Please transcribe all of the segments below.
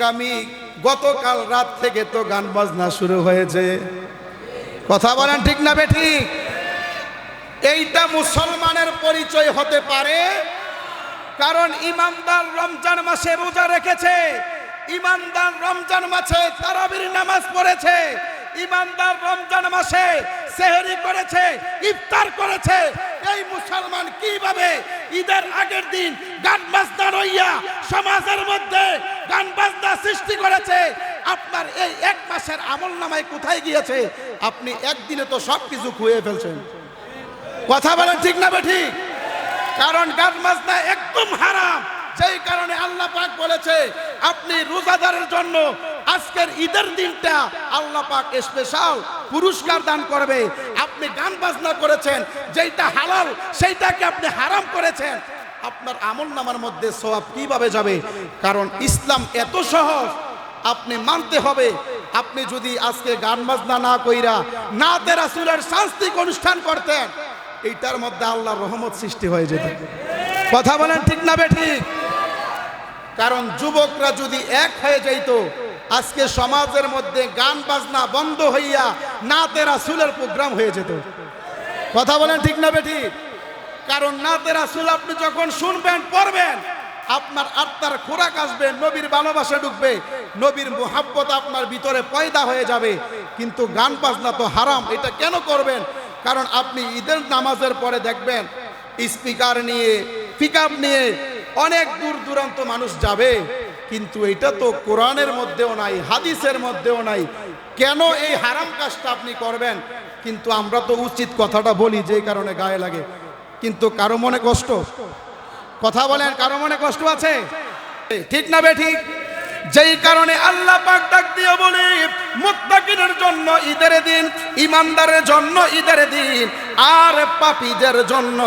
আগামী গতকাল রাত থেকে তো গান বাজনা শুরু হয়েছে। কথা বলেন ঠিক না বেঠিক এইটা মুসলমানের পরিচয় হতে পারে, কারণ ইমানদার রমজান মাসে রোজা রেখেছে, ইমানদার রমজান মাসে তারাবির নামাজ পড়েছে, ইমানদার রমজান মাসে সেহরি করেছে, ইফতার করেছে। এই মুসলমান কীভাবে ঈদের আগের দিন গান বাজনা রইয়া সমাজের মধ্যে গান বাজনা সৃষ্টি করেছে। আপনার এই এক মাসের আমল নামায় কোথায় গিয়েছে? আপনি একদিনে তো সব কিছু খুঁয়ে ফেলছেন। কথা বলেন ঠিক না বেঠি? কারণ গান বাজনা একদম হারাম। সেই কারণে আল্লাহ পাক বলেছে, আপনি রোজাদারের জন্য আজকের ঈদের দিনটা আল্লাহ পাক স্পেশাল পুরস্কার দান করবে। আপনি গান বাজনা করেছেন যেটা হালাল, সেইটাকে আপনি হারাম করেছেন। আপনার আমল নামার মধ্যে সওয়াব কীভাবে যাবে? কারণ ইসলাম এত সহজ, আপনি মানতে হবে। আপনি যদি আজকে গান বাজনা না কইরা না তেরা সুরের সাংস্কৃতিক অনুষ্ঠান করতেন, এইটার মধ্যে আল্লাহর রহমত সৃষ্টি হয়ে যেত। কথা বলেন ঠিক না বে ঠিক? কারণ যুবকরা যদি এক হয়ে যাইত, আজকে সমাজের মধ্যে গান বাজনা বন্ধ হইয়া না তেরা সুলের প্রোগ্রাম হয়ে যেত। কথা বলেন ঠিক না বে ঠিক? কারণ না তেরা সুল আপনি যখন শুনবেন, পড়বেন, আপনার আত্মার খোরাক আসবে, নবীর ভালোবাসা ঢুকবে, নবীর মোহাব্বত আপনার ভিতরে পয়দা হয়ে যাবে। কিন্তু গান বাজনা তো হারাম, এটা কেন করবেন? কারণ আপনি ঈদের নামাজের পরে দেখবেন, স্পিকার নিয়ে পিক নিয়ে অনেক দূর দূরান্ত মানুষ যাবে। কিন্তু এটা তো কোরআনের মধ্যেও নাই, হাদিসের মধ্যেও নাই। কেন এই হারাম কাজটা আপনি করবেন? কিন্তু আমরা তো উচিত কথাটা বলি, যে কারণে গায়ে লাগে। কিন্তু কারও মনে কষ্ট? কথা বলেন, কারও মনে কষ্ট আছে? ঠিক না বে ঠিক? যেই কারণে আল্লাহ পাক ডাক দিয়ে বলি মুত্তাকিনের জন্য ঈদের দিন ইমানদারের জন্য ঈদের দিন, আর পাপীদের জন্য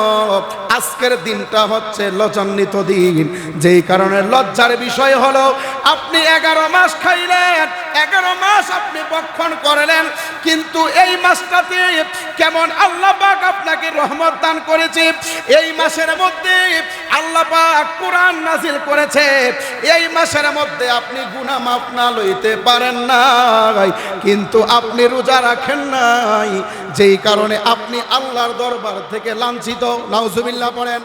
আজকের দিনটা হচ্ছে লজ্জান্বিত দিন। যেই কারণে লজ্জার বিষয় হলো, আপনি এগারো মাস খাইলেন এগারো মাস আপনি বক্ষণ করলেন, কিন্তু এই মাসটাতে কেমন আল্লাহ পাক আপনাকে রহমত দান করেছে? এই মাসের মধ্যে আল্লাহ পাক কোরআন নাজিল করেছে। এই মাসের মধ্যে আপনি গুনাহ মাফ না লইতে পারেন নাই, কিন্তু আপনি রোজা রাখেন নাই। যেই কারণে আপনি আল্লাহর দরবার থেকে লাঞ্ছিত। নাউজুবিল্লাহ পড়েন।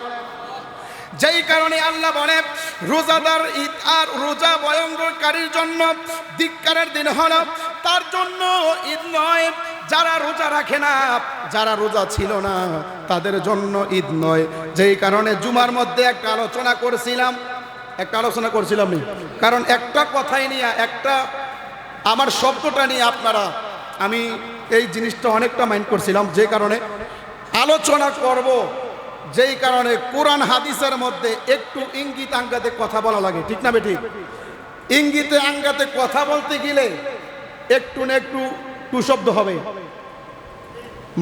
যেই কারণে আল্লাহ বলে, রোজাদার ঈদ আর রোজা বয়ঙ্করকারীর জন্য ধিক্কারের দিন হল। তার জন্য ঈদ নয়, যারা রোজা রাখে না, যারা রোজা ছিল না, তাদের জন্য ঈদ নয়। যেই কারণে জুমার মধ্যে একটা আলোচনা করেছিলাম, একটা আলোচনা করছিলাম কারণ একটা কথাই নিয়ে, একটা আমার শব্দটা নিয়ে আপনারা, আমি এই জিনিসটা অনেকটা মাইন্ড করছিলাম। যে কারণে আলোচনা করব যেই কারণে কোরআন হাদিসের মধ্যে একটু ইঙ্গিত আঙ্গাতে কথা বলা লাগে, ঠিক না বেঠিক? ইঙ্গিতে আঙ্গাতে কথা বলতে গেলে একটু না একটু টু শব্দ হবে।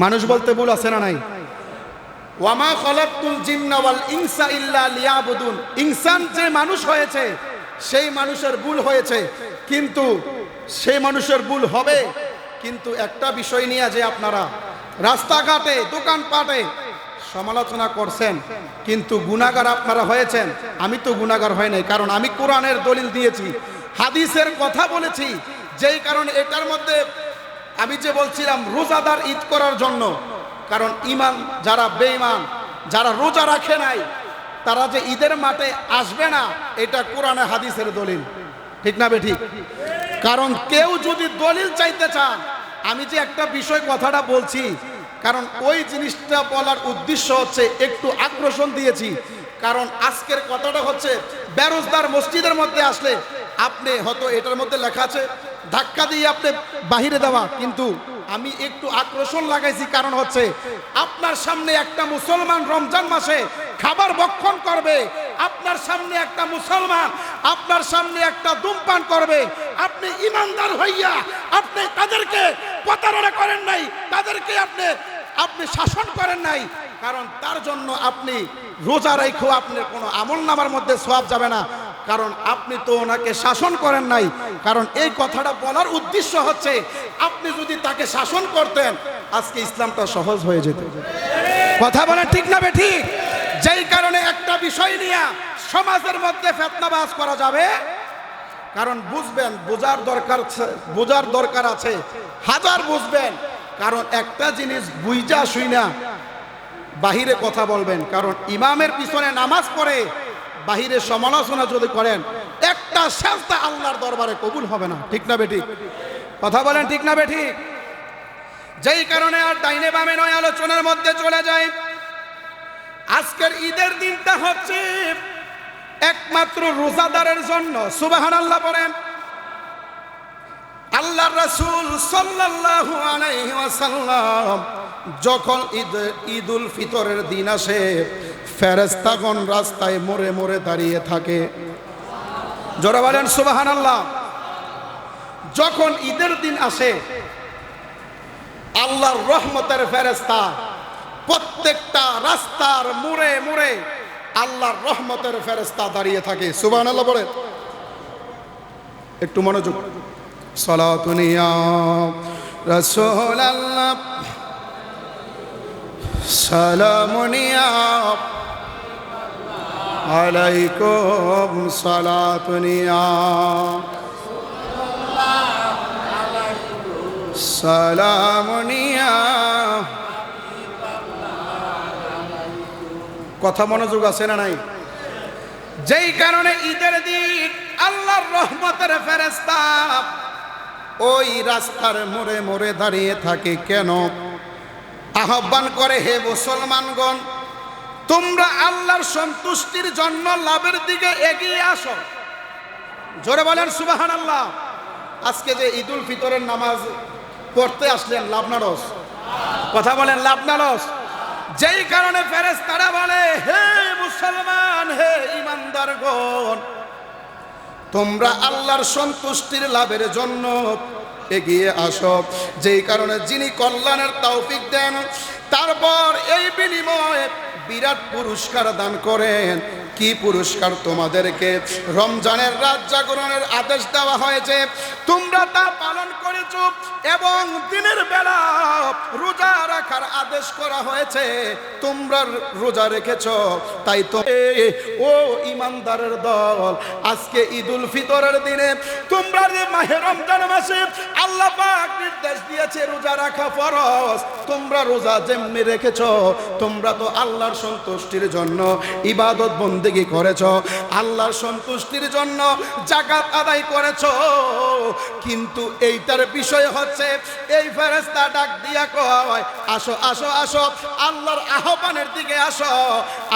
মানুষ বলতে ভুল আছে না নাই? ওয়ামা খলাকুল জিন্না ওয়াল ইনসা ইল্লা লিয়াবুদুন। ইনসান যে মানুষ হয়েছে, সেই মানুষের ভুল হয়েছে। কিন্তু সেই মানুষের ভুল হবে। কিন্তু একটা বিষয় নিয়ে যে আপনারা রাস্তাঘাটে, দোকানপাটে সমালোচনা করছেন, কিন্তু গুণাগার আপনারা হয়েছেন। আমি তো গুণাগার হয় নাই, কারণ আমি কোরআনের দলিল দিয়েছি, হাদিসের কথা বলেছি। যেই কারণে এটার মধ্যে আমি যে বলছিলাম, রোজাদার ঈদ করার জন্য, কারণ ইমান যারা বেঈমান, যারা রোজা রাখে নাই, তারা যে ঈদের মাঠে আসবে না, এটা কোরআনে হাদিসের দলিল। ঠিক না বেঠিক কারণ কেউ যদি দলিল চাইতে চান, আমি যে একটা বিষয় কথাটা বলছি কারণ ওই জিনিসটা বলার উদ্দেশ্য হচ্ছে একটু আকর্ষণ দিয়েছি। কারণ আজকের কথাটা হচ্ছে বেরোজদার মসজিদের মধ্যে আসলে আপনি হয়তো এটার মধ্যে লেখা আছে, ধাক্কা দিয়ে আপনি বাহিরে দেওয়া। কিন্তু আমি একটু আকর্ষণ লাগাইছি কারণ হচ্ছে, আপনার সামনে একটা মুসলমান রমজান মাসে খাবার ভক্ষণ করবে। আপনার সামনে একটা মুসলমান, আপনার সামনে একটা ধূমপান করবে। আপনি ইমানদার হইয়া আপনি তাদেরকে প্রতারণা করেন নাই, তাদেরকে আপনি আপনি শাসন করেন নাই। কারণ তার জন্য আপনি রোজা রেখেও আপনার কোনো আমল নামার মধ্যে সব যাবে না। কারণ আপনি তো ওনাকে শাসন করেন নাই। কারণ এই কথাটা বলার উদ্দেশ্য হচ্ছে, আপনি যদি তাকে শাসন করতেন, আজকে ইসলামটা সহজ হয়ে যেত। কথা বলেন ঠিক না ঠিক যেই কারণে একটা বিষয় নিয়ে সমাজের মধ্যে ফেতনাবাজ করা যাবে, কারণ বুঝবেন, বোঝার দরকার বোঝার দরকার আছে। হাজার বুঝবেন, কারণ একটা জিনিস বুঝা শুই না বাহিরে কথা বলবেন, কারণ ইমামের পিছনে নামাজ পড়ে, বাহিরে সমালোচনা যদি করেন, একটা সাজদা আল্লাহর দরবারে কবুল হবে না। ঠিক না বেটি কথা বলেন ঠিক না বেটি যেই কারণে আর ডাইনে বামে নয়, আলোচনার মধ্যে চলে যায়। আজকের ঈদের দিনটা হচ্ছে একমাত্র রোজাদারের জন্য সুবাহান আল্লাহ বলেন। আল্লাহ রসুল আলাইহি যখন ঈদ, ঈদুল ফিতরের দিন আসে ফেরেস্তাগণ রাস্তায় মোড়ে মোড়ে দাঁড়িয়ে থাকে। জোরে বলেন সুবাহান আল্লাহ যখন ঈদের দিন আসে, আল্লাহর রহমতের ফেরেস্তা প্রত্যেকটা রাস্তার মোড়ে মোড়ে আল্লাহর রহমতের ফেরেস্তা দাঁড়িয়ে থাকে। সুবাহান আল্লাহ বলেন। একটু মনোযোগ। সালাতুনিয়া সালামুনিয়া কথা মনোযোগ আছে না নাই? যেই কারণে ঈদের দিন আল্লাহর রহমতের ফেরেস্তা ওই রাস্তার মোড়ে মোড়ে দাঁড়িয়ে থাকে কেন? আহ্বান করে, হে মুসলমানগণ, তোমরা আল্লাহর সন্তুষ্টির জন্য লাভের দিকে এগিয়ে আসো। জোরে বলেন সুবাহান আল্লাহ আজকে যে ঈদুল ফিতরের নামাজ পড়তে আসলেন লাভনারস কথা বলেন লাভনারস যেই কারণে ফেরেস তারা বলে, হে মুসলমান, হে ইমানদার গণ তোমরা আল্লাহর সন্তুষ্টির লাভের জন্য এগিয়ে আসো। যেই কারণে যিনি কল্যাণের তৌফিক দেন, তারপর এই বিনিময়ে বিরাট পুরস্কার দান করেন। কি পুরস্কার তোমাদেরকে? রমজানের রাত জাগরণের আদেশ দেওয়া হয়েছে। তোমরা তা পালন করেছ এবং দিনের বেলা রোজা রাখার আদেশ করা হয়েছে। তোমরা রোজা রেখেছ, তাই তো ও ইমানদারের দল, আজকে ঈদুল ফিতরের দিনে তোমরা যে মাহে রমজান মাসে আল্লাহ নির্দেশ দিয়েছে রোজা রাখা ফরজ, তোমরা রোজা যেমনি রেখেছ, তোমরা তো আল্লাহর সন্তুষ্টির জন্য ইবাদত বন্দেগি করেছ, আল্লাহর সন্তুষ্টির জন্য জাকাত আদায় করেছ। কিন্তু এইটার বিষয় হচ্ছে, এই ফেরেস্তা ডাক দিয়া কয়, আসো আসো আসো, আল্লাহর আহ্বানের দিকে আসো।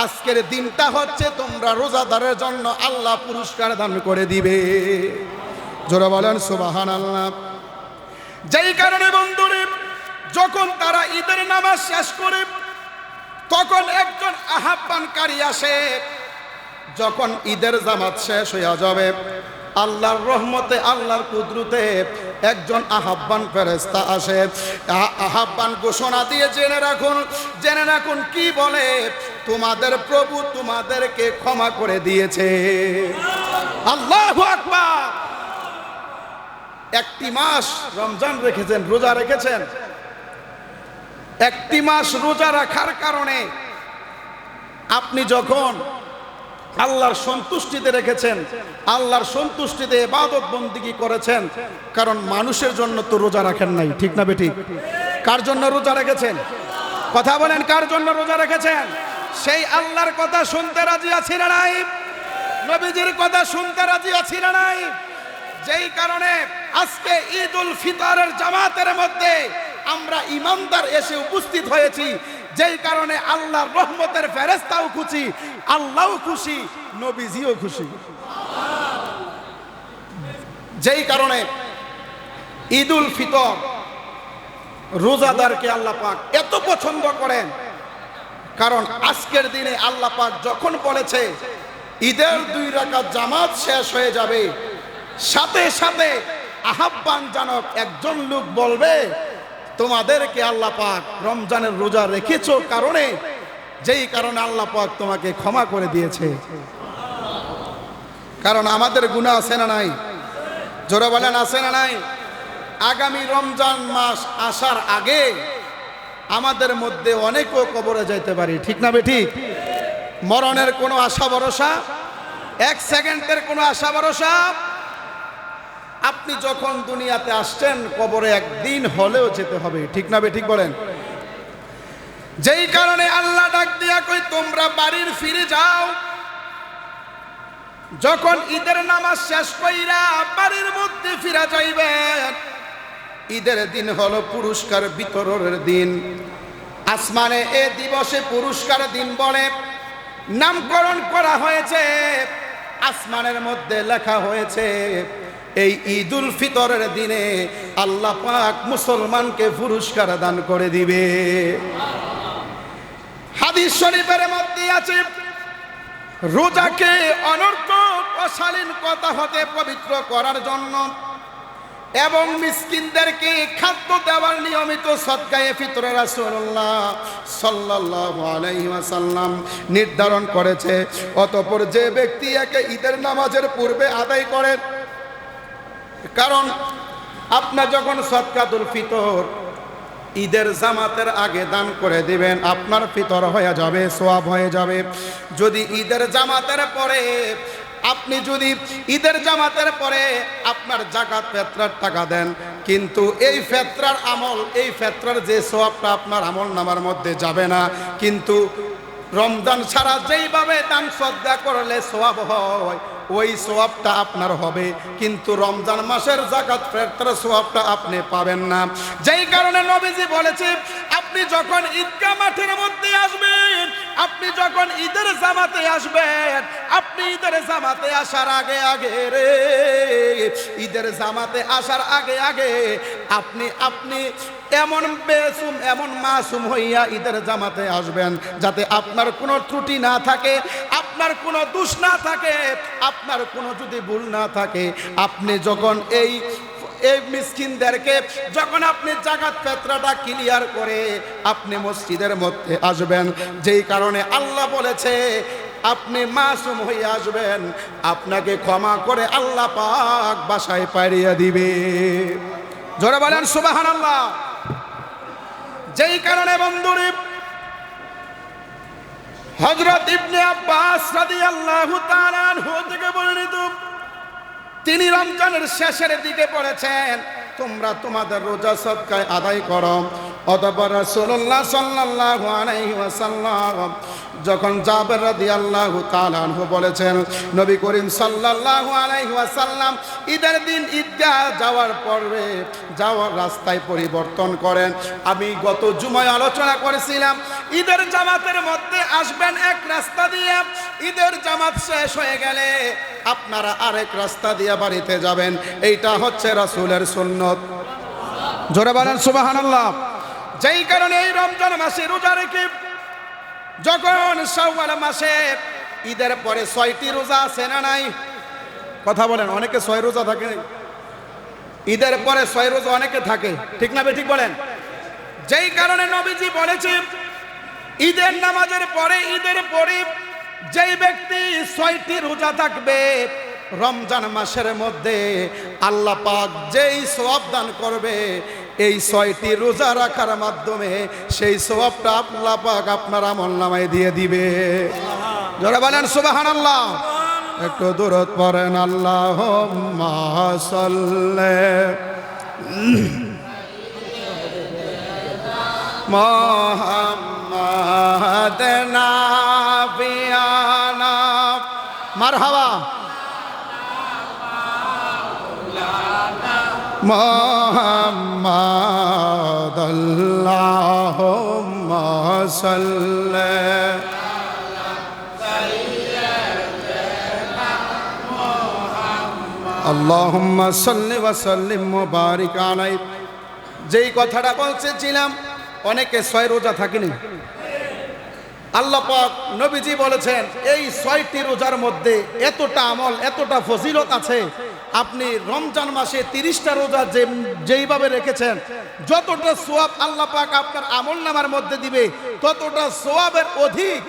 আজকের দিনটা হচ্ছে তোমরা রোজাদারের জন্য আল্লাহ পুরস্কার দান করে দিবে। জোরা বলেন সুবাহান আল্লাহ যেই কারণে বন্ধুরে, যখন তারা ঈদের নামাজ শেষ করে তখন একজন আহ্বানকারী আসে। যখন ঈদের জামাত শেষ হইয়া যাবে, আল্লাহর রহমতে, আল্লাহর কুদরতে একজন আহ্বান ফেরেস্তা আসে। আহ্বান ঘোষণা দিয়ে জেনে রাখুন জেনে রাখুন কি বলে, তোমাদের প্রভু তোমাদেরকে ক্ষমা করে দিয়েছে। আল্লাহ একটি মাস রমজান রেখেছেন, রোজা রেখেছেন। একটি মাস রোজা রাখার কারণে আপনি যখন আল্লাহর সন্তুষ্টিতে রেখেছেন, আল্লাহর সন্তুষ্টিতে এবাদত বন্দিগি করেছেন, কারণ মানুষের জন্য তো রোজা রাখেন নাই, ঠিক না বেটি? কার জন্য রোজা রেখেছেন? কথা বলেন, কার জন্য রোজা রেখেছেন? সেই আল্লাহর কথা শুনতে রাজি আছি না নাই? নবীজির কথা শুনতে রাজি আছি না নাই? যেই কারণে আজকে ঈদ উল ফিতরের জামাতের মধ্যে আমরা ইমানদার এসে উপস্থিত হয়েছি। যেই কারণে আল্লাহর রহমতের ফেরেস্তাও খুশি, আল্লাহও খুশি, নবীজিও খুশি। যেই কারণে ঈদুল ফিতর রোজাদারকে আল্লাহ পাক এত পছন্দ করেন, কারণ আজকের দিনে আল্লাহ পাক যখন বলেছে, ঈদের দুই রাকাত জামাত শেষ হয়ে যাবে, সাথে সাথে আহ্বান জানক একজন লোক বলবে তোমাদেরকে আল্লাহ পাক রমজানের রোজা রেখেছো কারণে, যেই কারণে আল্লাহ পাক তোমাকে ক্ষমা করে দিয়েছে। কারণ আমাদের গুণা আছে না নাই? জোরে বলেন, আছে না নাই? আগামী রমজান মাস আসার আগে আমাদের মধ্যে অনেকেও কবরে যাইতে পারি, ঠিক না বেঠি মরণের কোনো আশা ভরসা? এক সেকেন্ডের কোনো আশা ভরসা? আপনি যখন দুনিয়াতে আসছেন, কবরে একদিন হলেও যেতে হবে। ঠিক না ঠিক বলেন? যেই কারণে আল্লাহ ডাক দিয়া কই তোমরা বাড়ির ফিরে যাও। যখন ঈদের নামাজ শেষ কইরা বাড়ির মধ্যে ফিরা যাইবেন, ঈদের দিন হলো পুরস্কার বিতরণের দিন। আসমানে এ দিবসে পুরস্কার দিন বলে, নামকরণ করা হয়েছে, আসমানের মধ্যে লেখা হয়েছে এই ঈদুল ফিতরের দিনে আল্লাহ পাক মুসলমানকে পুরস্কার দান করে দিবে। হাদিস শরীফের মধ্যে আছে, রোজাকে অনর্থ অশালীন কথা হতে পবিত্র করার জন্য এবং মিসকিনদেরকে খাদ্য দেওয়ার নিয়মিত সৎকায়ে ফিতরে রাসূলুল্লাহ সাল্লাল্লাহু আলাইহি ওয়াসাল্লাম নির্ধারণ করেছে। অতঃপর যে ব্যক্তি একে ঈদের নামাজের পূর্বে আদায় করে কারণ আপনার যখন সৎকাতুল ফিতর ঈদের জামাতের আগে দান করে দিবেন, আপনার ফিতর হয়ে যাবে, সোয়াব হয়ে যাবে। যদি ঈদের জামাতের পরে আপনি যদি ঈদের জামাতের পরে আপনার জাকাত ফেতরার টাকা দেন, কিন্তু এই ফেতরার আমল, এই ফেতরার যে সোয়াবটা আপনার আমল নামার মধ্যে যাবে না, কিন্তু রমজান ছাড়া যেইভাবে দান শ্রদ্ধা করলে সোয়াব হয় ওই সোয়াবটা আপনার হবে। কিন্তু রমজান মাসের জাকাত ফেরতার সোয়াবটা আপনি পাবেন না। যেই কারণে নবীজি বলেছে, আপনি যখন ঈদগাহ মাঠের মধ্যে আসবেন, আপনি যখন ঈদের জামাতে আসবেন, আপনি ঈদের জামাতে আসার আগে আগে রে, ঈদের জামাতে আসার আগে আগে আপনি আপনি এমন বেসুম, এমন মাসুম হইয়া ঈদের জামাতে আসবেন, যাতে আপনার কোনো ত্রুটি না থাকে। আপনার কোনো দোষ না থাকে, আপনার কোনো যদি ভুল না থাকে, আপনি যখন এই এই মিসকিনদেরকে যখন আপনি জাগাত পেত্রাটা ক্লিয়ার করে আপনি মসজিদের মধ্যে আসবেন, যেই কারণে আল্লাহ বলেছে, আপনি মাসুম হয়ে আসবেন, আপনাকে ক্ষমা করে আল্লাহ পাক বাসায় পাড়িয়ে দিবে। জোরে বলেন সুবাহান আল্লাহ যেই কারণে বন্ধুরে হজরত ইবনে আব্বাস রাদিয়াল্লাহু তাআলা আনহু থেকে বর্ণিত, তিনি রমজানের শেষের দিকে পড়েছেন, তোমরা তোমাদের রোজা সদকায় আদায় করো। অতঃপর রাসূলুল্লাহ সাল্লাল্লাহু আলাইহি ওয়াসাল্লাম যখন জাবের রাদিয়াল্লাহু তাআলা আনহু বলেছেন, নবী করিম সাল্লাল্লাহু আলাইহি ওয়াসাল্লাম ঈদের দিন ঈদগাহ যাওয়ার পরে যাওয়ার রাস্তায় পরিবর্তন করেন। আমি গত জুমায় আলোচনা করেছিলাম, ঈদের জামাতের মধ্যে আসবেন এক রাস্তা দিয়ে, ঈদের জামাত শেষ হয়ে গেলে আপনারা আরেক রাস্তা দিয়ে বাড়িতে যাবেন। এইটা হচ্ছে রাসুলের সুন্নত। জোরে বলেন সুবহানাল্লাহ। যেই কারণে এই রমজান মাসে রোজা রেখে যখন শাওয়াল মাসে ঈদের পরে ছয়টি রোজা আছে না নাই? কথা বলেন, অনেকে ছয় রোজা থাকে ঈদের পরে ছয় রোজা অনেকে থাকে, ঠিক না ঠিক বলেন? যেই কারণে নবীজি বলেছে ঈদের নামাজের পরে, ঈদের পরে যেই ব্যক্তি ছয়টি রোজা থাকবে, রমজান মাসের মধ্যে আল্লাহ পাক যেই সওয়াব দান করবে এই ছয়টি রোজা রাখার মাধ্যমে সেই সওয়াবটা আল্লাহ পাক আপনার আমল নামায় দিয়ে দিবে। যারা বলেন সুবাহান আল্লাহ একটু দূরত পড়েন আল্লাহ মোহাম্মদ নাবিয়ানা। মারহাবা। আল্লাহুম্মা সাল্লি আল্লাহুম্মা সাল্লি ওয়া সাল্লিম মুবারিক আলাই। যেই কথাটা বলতেছিলাম অনেকে ছয় রোজা থাকেনি। আল্লাহ পাক নবীজি বলেছেন, এই ছয়টি রোজার মধ্যে এতটা আমল, এতটা ফজিলত আছে আপনি রমজান মাসে তিরিশটা রোজা যে যেইভাবে রেখেছেন, যতটা সোয়াব আল্লাহ পাক আপনার আমল নামার মধ্যে দিবে, ততটা সোয়াবের অধিক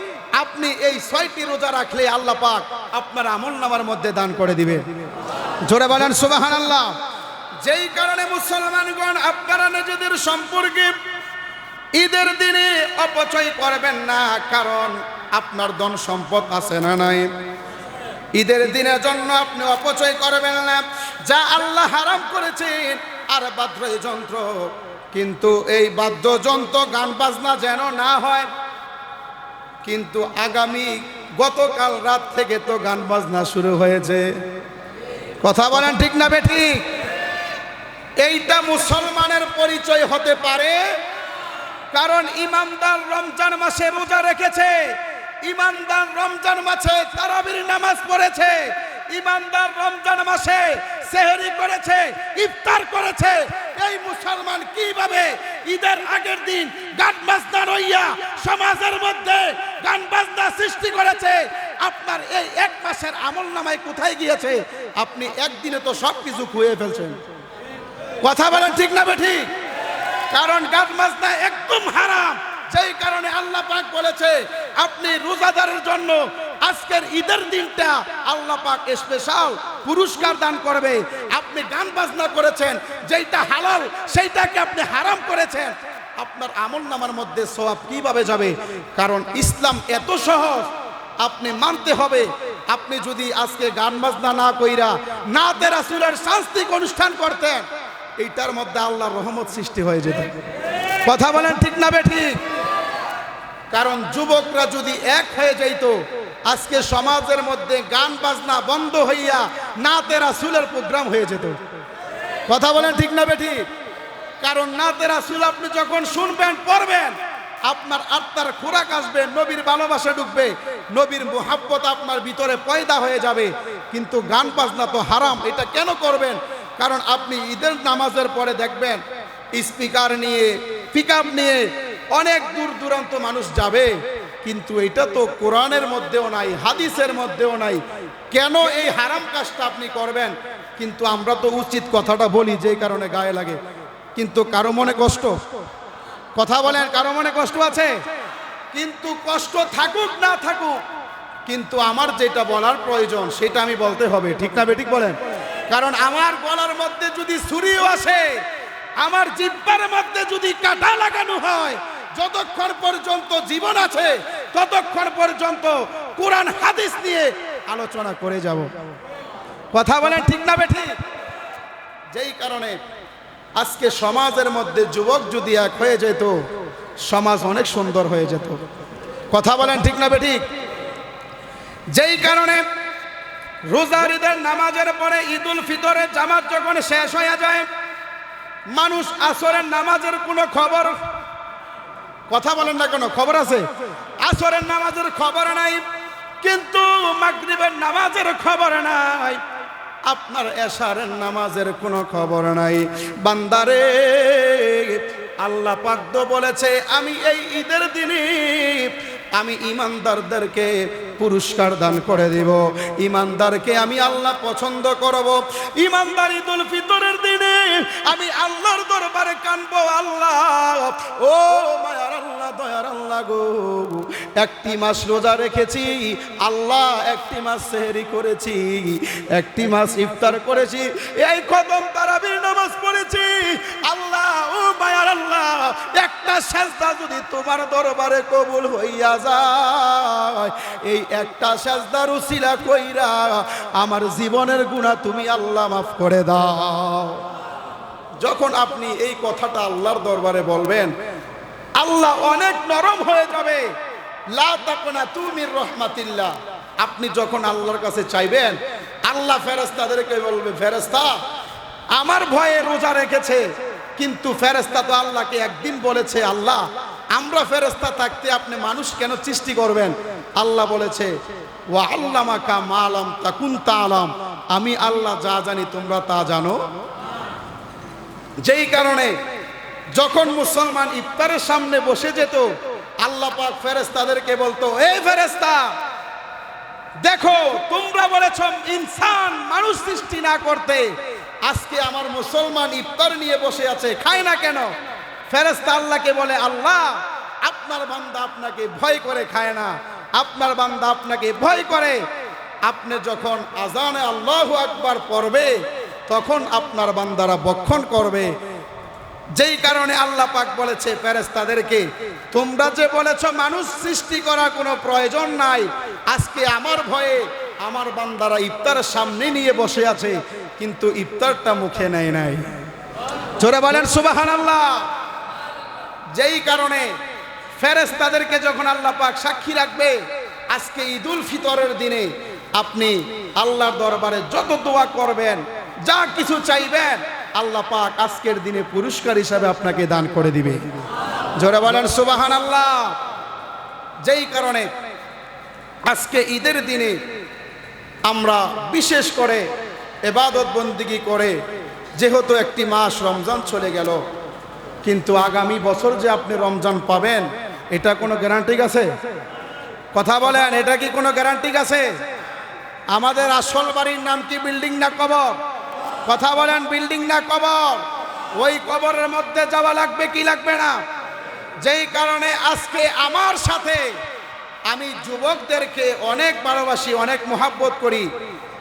আপনি এই ছয়টি রোজা রাখলে আল্লাহ পাক আপনার আমল নামার মধ্যে দান করে দিবে। জোরে বলেন সুবাহান আল্লাহ যেই কারণে মুসলমানগণ আপনারা নিজেদের সম্পর্কে ঈদের দিনে অপচয় করবেন না, কারণ আপনার ধন সম্পদ আছে না নাই? ঈদের দিনের জন্য আপনি অপচয় করবেন না। যা আল্লাহ হারাম করেছেন, আর বাদ্যযন্ত্র। কিন্তু এই বাদ্যযন্ত্র গান বাজনা যেন না হয়, কিন্তু আগামী গতকাল রাত থেকে তো গান বাজনা শুরু হয়েছে। কথা বলেন ঠিক না বেটি এইটা মুসলমানের পরিচয় হতে পারে, কারণ ইমানদার রমজান মাসে রোজা রেখেছে। ইমানদার রমজান মাসে তারাবির নামাজ পড়েছে, ইমানদার রমজান মাসে সেহরি করেছে, ইফতার করেছে। এই মুসলমান কীভাবে ঈদের আগের দিন গান বাজনা রইয়া সমাজের মধ্যে গান বাজনা সৃষ্টি করেছে? আপনার এই এক মাসের আমল নামায় কোথায় গিয়েছে? আপনি একদিনে তো সব কিছু খুয়ে ফেলছেন। কথা বলেন ঠিক না বেঠিক? কারণ গাছ মাজনা একদম হারাম। সেই কারণে আল্লাহ পাক বলেছে, আপনি রোজাদারের জন্য আজকের ঈদের দিনটা আল্লাহ পাক স্পেশাল পুরস্কার দান করবে। আপনি গান বাজনা করেছেন, যেইটা হালাল সেইটাকে আপনি হারাম করেছেন। আপনার আমল নামার মধ্যে সওয়াব কীভাবে যাবে? কারণ ইসলাম এত সহজ, আপনি মানতে হবে। আপনি যদি আজকে গান বাজনা না কইরা না তেরা সুরের সাংস্কৃতিক অনুষ্ঠান করতেন, এইটার মধ্যে আল্লাহর রহমত সৃষ্টি হয়ে যেত। কথা বলেন ঠিক না বে ঠিক? কারণ যুবকরা যদি এক হয়ে যাইত, আজকে সমাজের মধ্যে গান বাজনা বন্ধ হইয়া না তেরা সুলের প্রোগ্রাম হয়ে যেত। কথা বলেন ঠিক না বে ঠিক কারণ না তেরা সুল আপনি যখন শুনবেন, পড়বেন, আপনার আত্মার খোরাক আসবে, নবীর ভালোবাসা ঢুকবে, নবীর মোহাব্বত আপনার ভিতরে পয়দা হয়ে যাবে। কিন্তু গান বাজনা তো হারাম, এটা কেন করবেন? কারণ আপনি ঈদের নামাজের পরে দেখবেন, স্পিকার নিয়ে পিক নিয়ে অনেক দূর দূরান্ত মানুষ যাবে, কিন্তু এটা তো কোরআনের মধ্যেও নাই, হাদিসের মধ্যেও নাই। কেন এই হারাম কাজটা আপনি করবেন? কিন্তু আমরা তো উচিত কথাটা বলি যে কারণে গায়ে লাগে। কিন্তু কারও মনে কষ্ট? কথা বলেন, কারও মনে কষ্ট আছে? কিন্তু কষ্ট থাকুক, না থাকুক, কিন্তু আমার যেটা বলার প্রয়োজন, সেটা আমি বলতে হবে। ঠিক না, বেঠিক বলেন? কারণ আমার গলার মধ্যে যদি ছুরিও আসে, আমার জিব্বার মধ্যে যদি কাটা লাগানো হয় যতক্ষণ পর্যন্ত জীবন আছে, ততক্ষণ পর্যন্ত কোরআন হাদিস নিয়ে আলোচনা করে যাব। কথা বলেন ঠিক না বেঠি? যেই কারণে আজকে সমাজের মধ্যে যুবক যদি এক হয়ে যেত, সমাজ অনেক সুন্দর হয়ে যেত। কথা বলেন ঠিক না বেঠিক যেই কারণে রোজার ঈদের নামাজের পরে ঈদুল ফিতরের জামাত যখন শেষ হয়ে যায়, মানুষ আসরের নামাজের কোনো খবর কথা বলেন না কোনো? খবর আছে? আসরের নামাজের খবর নাই, কিন্তু মাগরিবের নামাজের খবর নাই। আপনার এশারের নামাজের কোনো খবর নাই। বান্দারে, আল্লাহ পাকদ বলেছে, আমি এই ঈদের দিনে আমি ইমানদারদেরকে পুরস্কার দান করে দিব। ইমানদারকে আমি আল্লাহ পছন্দ করব। ইমানদার ঈদুল ফিতরের দিনে আমি আল্লাহর দরবারে কানবো, আল্লাহ। ও মায়ার আল্লাহ, দয়ার আল্লাহ গো। একটি মাস রোজা রেখেছি, আল্লাহ একটি মাস সেহরি করেছি, একটি মাস ইফতার করেছি, এই কদম তারাবির নামাজ পড়েছি। আল্লাহ, ও মায়ার আল্লাহ একটা সেজদা যদি তোমার দরবারে কবুল হইয়া যায়, এই একটা সেজদার উসিলা কইরা আমার জীবনের গুণা তুমি আল্লাহ মাফ করে দাও। যখন আপনি এই কথাটা আল্লাহর দরবারে বলবেন, আল্লাহ অনেক নরম হয়ে যাবে। লা তাকনা তুমির রহমাতিল্লাহ। আপনি যখন আল্লাহর কাছে চাইবেন, আল্লাহ ফেরেস্তাদেরকে বলবে ফেরেস্তা আমার ভয়ে রোজা রেখেছে কিন্তু ফেরেস্তা তো আল্লাহকে একদিন বলেছে, আল্লাহ, আমরা ফেরেস্তা থাকতে আপনি মানুষ কেন সৃষ্টি করবেন? আল্লাহ বলেছে ও আল্লামাকা মালাম তাকুন আলম আমি আল্লাহ যা জানি তোমরা তা জানো। যেই কারণে যখন মুসলমান ইফতারের সামনে বসে যেত, আল্লাহ পাক ফেরেস্তাদেরকে বলতো, এই ফেরেস্তা দেখো, তোমরা বলেছ ইনসান মানুষ সৃষ্টি না করতে আজকে আমার মুসলমান ইফতার নিয়ে বসে আছে, খায় না কেন? ফেরেস্তা আল্লাহকে বলে, আল্লাহ, আপনার বান্দা আপনাকে ভয় করে খায় না। আপনার বান্দা আপনাকে ভয় করে। আপনি যখন আজানে আল্লাহু আকবার পড়বে, তখন আপনার বান্দারা বক্ষণ করবে। যেই কারণে আল্লাহ পাক বলেছে ফেরেস্তাদেরকে তোমরা যে বলেছ, মানুষ সৃষ্টি করা কোনো প্রয়োজন নাই। আজকে আমার ভয়ে আমার বান্দারা ইফতার সামনে নিয়ে বসে আছে, কিন্তু ইফতারটা মুখে নেয় নাই। জোরে বলেন সুবাহান আল্লাহ যেই কারণে ফেরেস তাদেরকে যখন আল্লাহ পাক সাক্ষী রাখবে, আজকে ঈদুল ফিতরের দিনে আপনি আল্লাহর দরবারে যত দোয়া করবেন, যা কিছু চাইবেন, আল্লাহ পাক আজকের দিনে পুরস্কার হিসাবে আপনাকে দান করে দিবে। জোরে বলেন সুবাহান আল্লাহ যেই কারণে আজকে ঈদের দিনে আমরা বিশেষ করে এবাদত বন্দিগি করে, যেহেতু একটি মাস রমজান চলে গেল, কিন্তু আগামী বছর যে আপনি রমজান পাবেন, এটা কোনো গ্যারান্টি আছে? কথা বলেন, এটা কি কোনো গ্যারান্টি আছে? আমাদের আসল বাড়ির নাম কি বিল্ডিং না কবর? কথা বলেন বিল্ডিং না কবর? ওই কবরের মধ্যে যাওয়া লাগবে কি লাগবে না? যেই কারণে আজকে আমার সাথে আমি যুবকদেরকে অনেক ভালোবাসি অনেক মোহাব্বত করি।